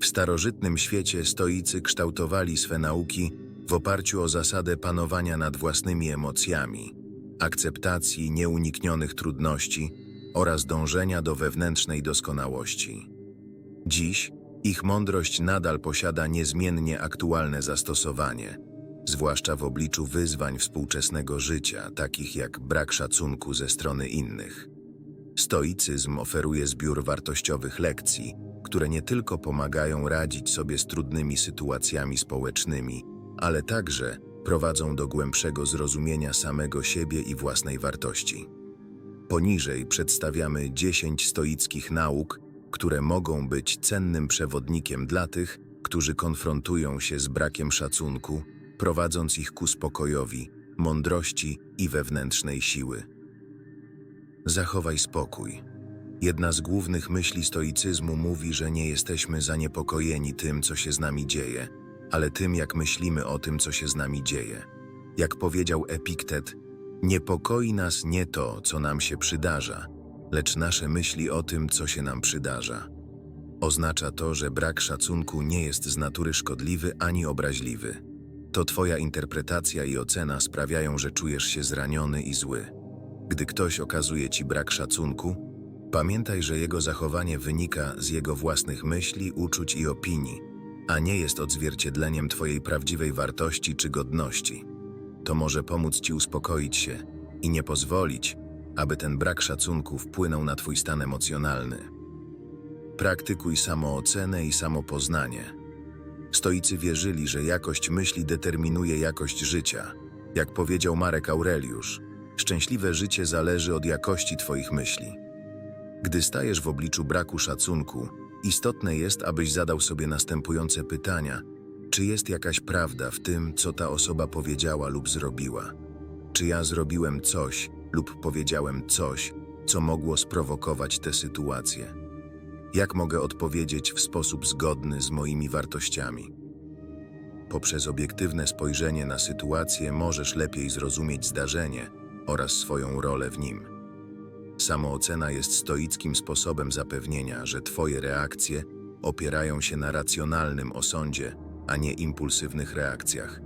W starożytnym świecie stoicy kształtowali swe nauki w oparciu o zasadę panowania nad własnymi emocjami, akceptacji nieuniknionych trudności oraz dążenia do wewnętrznej doskonałości. Dziś ich mądrość nadal posiada niezmiennie aktualne zastosowanie, zwłaszcza w obliczu wyzwań współczesnego życia, takich jak brak szacunku ze strony innych. Stoicyzm oferuje zbiór wartościowych lekcji, które nie tylko pomagają radzić sobie z trudnymi sytuacjami społecznymi, ale także prowadzą do głębszego zrozumienia samego siebie i własnej wartości. Poniżej przedstawiamy 10 stoickich nauk, które mogą być cennym przewodnikiem dla tych, którzy konfrontują się z brakiem szacunku, prowadząc ich ku spokojowi, mądrości i wewnętrznej siły. Zachowaj spokój. Jedna z głównych myśli stoicyzmu mówi, że nie jesteśmy zaniepokojeni tym, co się z nami dzieje, ale tym, jak myślimy o tym, co się z nami dzieje. Jak powiedział Epiktet, niepokoi nas nie to, co nam się przydarza, lecz nasze myśli o tym, co się nam przydarza. Oznacza to, że brak szacunku nie jest z natury szkodliwy ani obraźliwy. To Twoja interpretacja i ocena sprawiają, że czujesz się zraniony i zły. Gdy ktoś okazuje Ci brak szacunku, pamiętaj, że jego zachowanie wynika z jego własnych myśli, uczuć i opinii, a nie jest odzwierciedleniem Twojej prawdziwej wartości czy godności. To może pomóc Ci uspokoić się i nie pozwolić, aby ten brak szacunku wpłynął na Twój stan emocjonalny. Praktykuj samoocenę i samopoznanie. Stoicy wierzyli, że jakość myśli determinuje jakość życia. Jak powiedział Marek Aureliusz, szczęśliwe życie zależy od jakości Twoich myśli. Gdy stajesz w obliczu braku szacunku, istotne jest, abyś zadał sobie następujące pytania: czy jest jakaś prawda w tym, co ta osoba powiedziała lub zrobiła? Czy ja zrobiłem coś lub powiedziałem coś, co mogło sprowokować tę sytuację? Jak mogę odpowiedzieć w sposób zgodny z moimi wartościami? Poprzez obiektywne spojrzenie na sytuację możesz lepiej zrozumieć zdarzenie oraz swoją rolę w nim. Samoocena jest stoickim sposobem zapewnienia, że Twoje reakcje opierają się na racjonalnym osądzie, a nie impulsywnych reakcjach.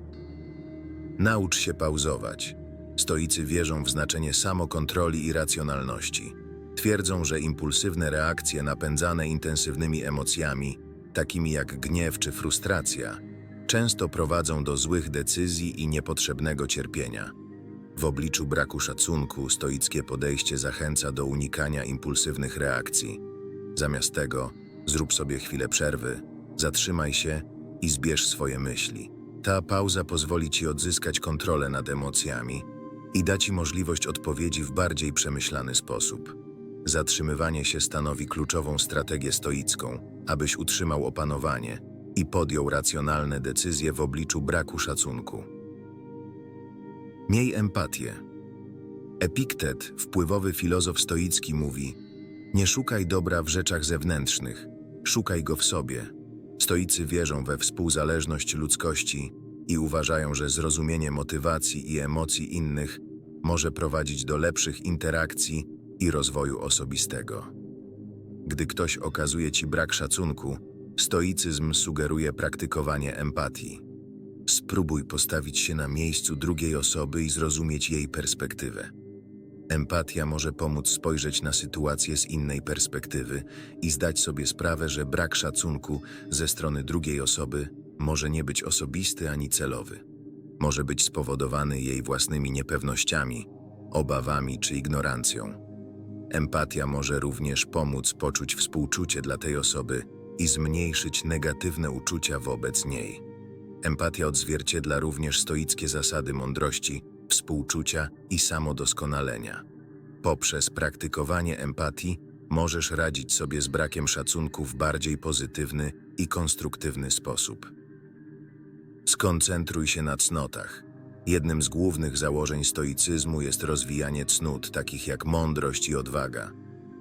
Naucz się pauzować. Stoicy wierzą w znaczenie samokontroli i racjonalności. Twierdzą, że impulsywne reakcje napędzane intensywnymi emocjami, takimi jak gniew czy frustracja, często prowadzą do złych decyzji i niepotrzebnego cierpienia. W obliczu braku szacunku stoickie podejście zachęca do unikania impulsywnych reakcji. Zamiast tego, zrób sobie chwilę przerwy, zatrzymaj się i zbierz swoje myśli. Ta pauza pozwoli ci odzyskać kontrolę nad emocjami i da ci możliwość odpowiedzi w bardziej przemyślany sposób. Zatrzymywanie się stanowi kluczową strategię stoicką, abyś utrzymał opanowanie i podjął racjonalne decyzje w obliczu braku szacunku. Miej empatię. Epiktet, wpływowy filozof stoicki, mówi: Nie szukaj dobra w rzeczach zewnętrznych, szukaj go w sobie. Stoicy wierzą we współzależność ludzkości i uważają, że zrozumienie motywacji i emocji innych może prowadzić do lepszych interakcji i rozwoju osobistego. Gdy ktoś okazuje ci brak szacunku, stoicyzm sugeruje praktykowanie empatii. Spróbuj postawić się na miejscu drugiej osoby i zrozumieć jej perspektywę. Empatia może pomóc spojrzeć na sytuację z innej perspektywy i zdać sobie sprawę, że brak szacunku ze strony drugiej osoby może nie być osobisty ani celowy. Może być spowodowany jej własnymi niepewnościami, obawami czy ignorancją. Empatia może również pomóc poczuć współczucie dla tej osoby i zmniejszyć negatywne uczucia wobec niej. Empatia odzwierciedla również stoickie zasady mądrości, współczucia i samodoskonalenia. Poprzez praktykowanie empatii możesz radzić sobie z brakiem szacunku w bardziej pozytywny i konstruktywny sposób. Skoncentruj się na cnotach. Jednym z głównych założeń stoicyzmu jest rozwijanie cnót, takich jak mądrość i odwaga.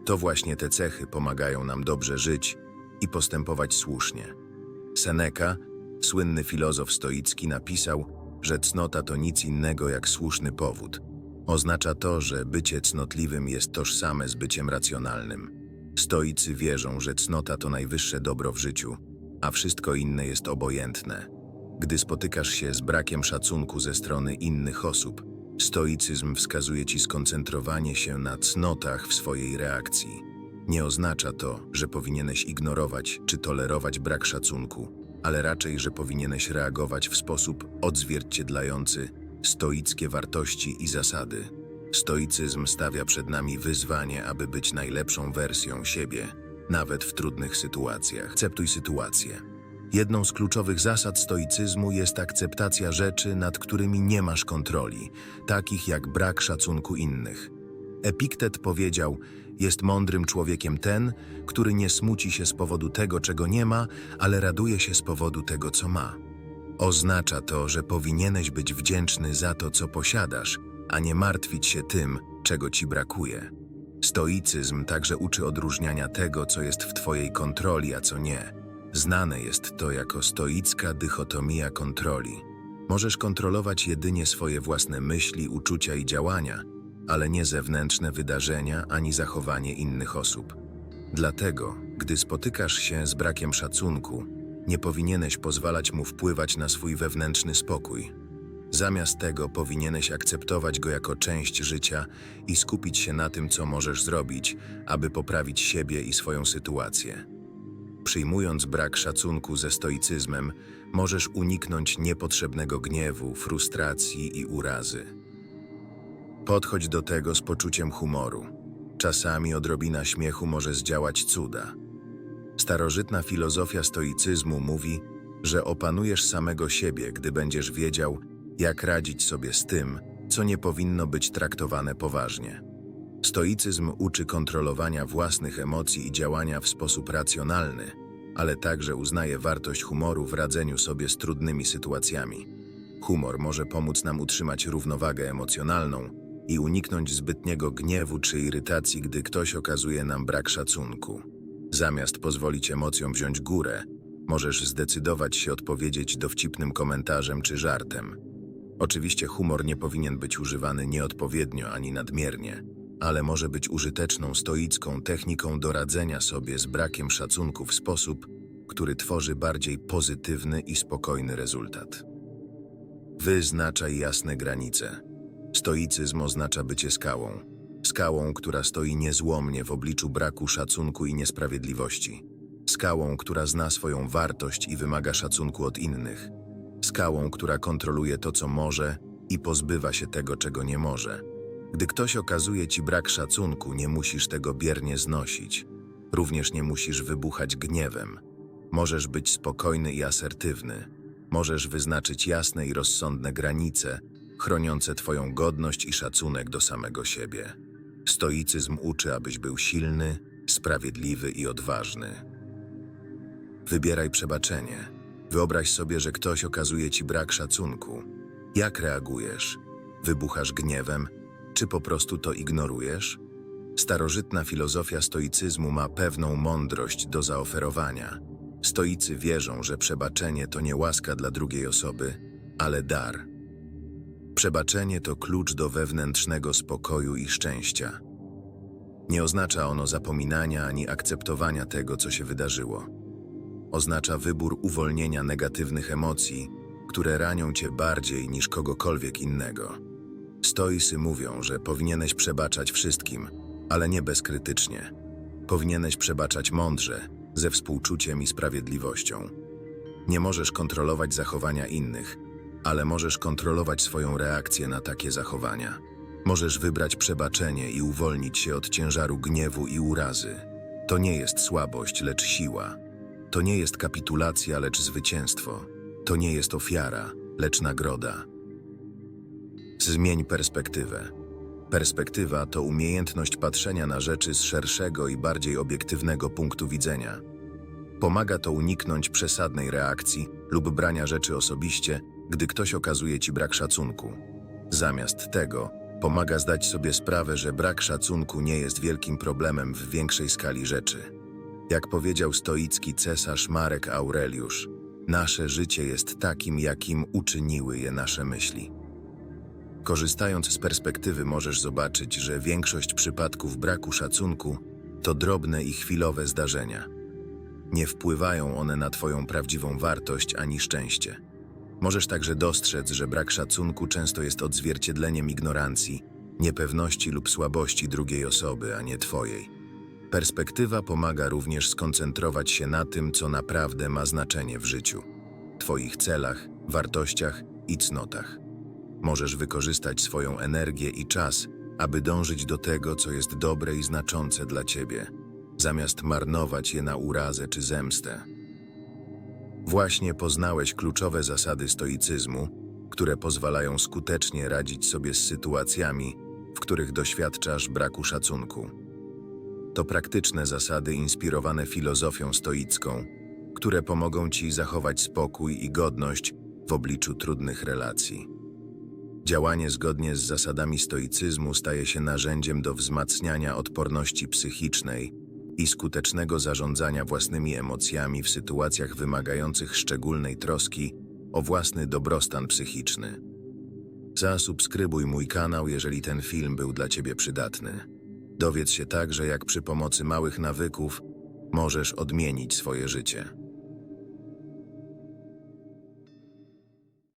To właśnie te cechy pomagają nam dobrze żyć i postępować słusznie. Seneca, słynny filozof stoicki, napisał, że cnota to nic innego jak słuszny powód. Oznacza to, że bycie cnotliwym jest tożsame z byciem racjonalnym. Stoicy wierzą, że cnota to najwyższe dobro w życiu a wszystko inne jest obojętne. Gdy spotykasz się z brakiem szacunku ze strony innych osób, stoicyzm wskazuje ci skoncentrowanie się na cnotach w swojej reakcji. Nie oznacza to, że powinieneś ignorować czy tolerować brak szacunku, ale raczej, że powinieneś reagować w sposób odzwierciedlający stoickie wartości i zasady. Stoicyzm stawia przed nami wyzwanie, aby być najlepszą wersją siebie, nawet w trudnych sytuacjach. Akceptuj sytuację. Jedną z kluczowych zasad stoicyzmu jest akceptacja rzeczy, nad którymi nie masz kontroli, takich jak brak szacunku innych. Epiktet powiedział: Jest mądrym człowiekiem ten, który nie smuci się z powodu tego, czego nie ma, ale raduje się z powodu tego, co ma. Oznacza to, że powinieneś być wdzięczny za to, co posiadasz, a nie martwić się tym, czego ci brakuje. Stoicyzm także uczy odróżniania tego, co jest w twojej kontroli, a co nie. Znane jest to jako stoicka dychotomia kontroli. Możesz kontrolować jedynie swoje własne myśli, uczucia i działania, ale nie zewnętrzne wydarzenia ani zachowanie innych osób. Dlatego, gdy spotykasz się z brakiem szacunku, nie powinieneś pozwalać mu wpływać na swój wewnętrzny spokój. Zamiast tego powinieneś akceptować go jako część życia i skupić się na tym, co możesz zrobić, aby poprawić siebie i swoją sytuację. Przyjmując brak szacunku ze stoicyzmem, możesz uniknąć niepotrzebnego gniewu, frustracji i urazy. Podchodź do tego z poczuciem humoru. Czasami odrobina śmiechu może zdziałać cuda. Starożytna filozofia stoicyzmu mówi, że opanujesz samego siebie, gdy będziesz wiedział, jak radzić sobie z tym, co nie powinno być traktowane poważnie. Stoicyzm uczy kontrolowania własnych emocji i działania w sposób racjonalny, ale także uznaje wartość humoru w radzeniu sobie z trudnymi sytuacjami. Humor może pomóc nam utrzymać równowagę emocjonalną i uniknąć zbytniego gniewu czy irytacji, gdy ktoś okazuje nam brak szacunku. Zamiast pozwolić emocjom wziąć górę, możesz zdecydować się odpowiedzieć dowcipnym komentarzem czy żartem. Oczywiście humor nie powinien być używany nieodpowiednio ani nadmiernie, ale może być użyteczną stoicką techniką do radzenia sobie z brakiem szacunku w sposób, który tworzy bardziej pozytywny i spokojny rezultat. Wyznaczaj jasne granice. Stoicyzm oznacza bycie skałą. Skałą, która stoi niezłomnie w obliczu braku szacunku i niesprawiedliwości. Skałą, która zna swoją wartość i wymaga szacunku od innych. Skałą, która kontroluje to, co może i pozbywa się tego, czego nie może. Gdy ktoś okazuje ci brak szacunku, nie musisz tego biernie znosić. Również nie musisz wybuchać gniewem. Możesz być spokojny i asertywny. Możesz wyznaczyć jasne i rozsądne granice, chroniące Twoją godność i szacunek do samego siebie. Stoicyzm uczy, abyś był silny, sprawiedliwy i odważny. Wybieraj przebaczenie. Wyobraź sobie, że ktoś okazuje ci brak szacunku. Jak reagujesz? Wybuchasz gniewem, czy po prostu to ignorujesz? Starożytna filozofia stoicyzmu ma pewną mądrość do zaoferowania. Stoicy wierzą, że przebaczenie to nie łaska dla drugiej osoby, ale dar. Przebaczenie to klucz do wewnętrznego spokoju i szczęścia. Nie oznacza ono zapominania ani akceptowania tego, co się wydarzyło. Oznacza wybór uwolnienia negatywnych emocji, które ranią cię bardziej niż kogokolwiek innego. Stoicy mówią, że powinieneś przebaczać wszystkim, ale nie bezkrytycznie. Powinieneś przebaczać mądrze, ze współczuciem i sprawiedliwością. Nie możesz kontrolować zachowania innych, ale możesz kontrolować swoją reakcję na takie zachowania. Możesz wybrać przebaczenie i uwolnić się od ciężaru gniewu i urazy. To nie jest słabość, lecz siła. To nie jest kapitulacja, lecz zwycięstwo. To nie jest ofiara, lecz nagroda. Zmień perspektywę. Perspektywa to umiejętność patrzenia na rzeczy z szerszego i bardziej obiektywnego punktu widzenia. Pomaga to uniknąć przesadnej reakcji lub brania rzeczy osobiście, gdy ktoś okazuje ci brak szacunku. Zamiast tego, pomaga zdać sobie sprawę, że brak szacunku nie jest wielkim problemem w większej skali rzeczy. Jak powiedział stoicki cesarz Marek Aureliusz, nasze życie jest takim, jakim uczyniły je nasze myśli. Korzystając z perspektywy możesz zobaczyć, że większość przypadków braku szacunku to drobne i chwilowe zdarzenia. Nie wpływają one na Twoją prawdziwą wartość ani szczęście. Możesz także dostrzec, że brak szacunku często jest odzwierciedleniem ignorancji, niepewności lub słabości drugiej osoby, a nie Twojej. Perspektywa pomaga również skoncentrować się na tym, co naprawdę ma znaczenie w życiu Twoich celach, wartościach i cnotach. Możesz wykorzystać swoją energię i czas, aby dążyć do tego, co jest dobre i znaczące dla Ciebie, zamiast marnować je na urazę czy zemstę. Właśnie poznałeś kluczowe zasady stoicyzmu, które pozwalają skutecznie radzić sobie z sytuacjami, w których doświadczasz braku szacunku. To praktyczne zasady inspirowane filozofią stoicką, które pomogą Ci zachować spokój i godność w obliczu trudnych relacji. Działanie zgodnie z zasadami stoicyzmu staje się narzędziem do wzmacniania odporności psychicznej i skutecznego zarządzania własnymi emocjami w sytuacjach wymagających szczególnej troski o własny dobrostan psychiczny. Zasubskrybuj mój kanał, jeżeli ten film był dla Ciebie przydatny. Dowiedz się także, jak przy pomocy małych nawyków możesz odmienić swoje życie.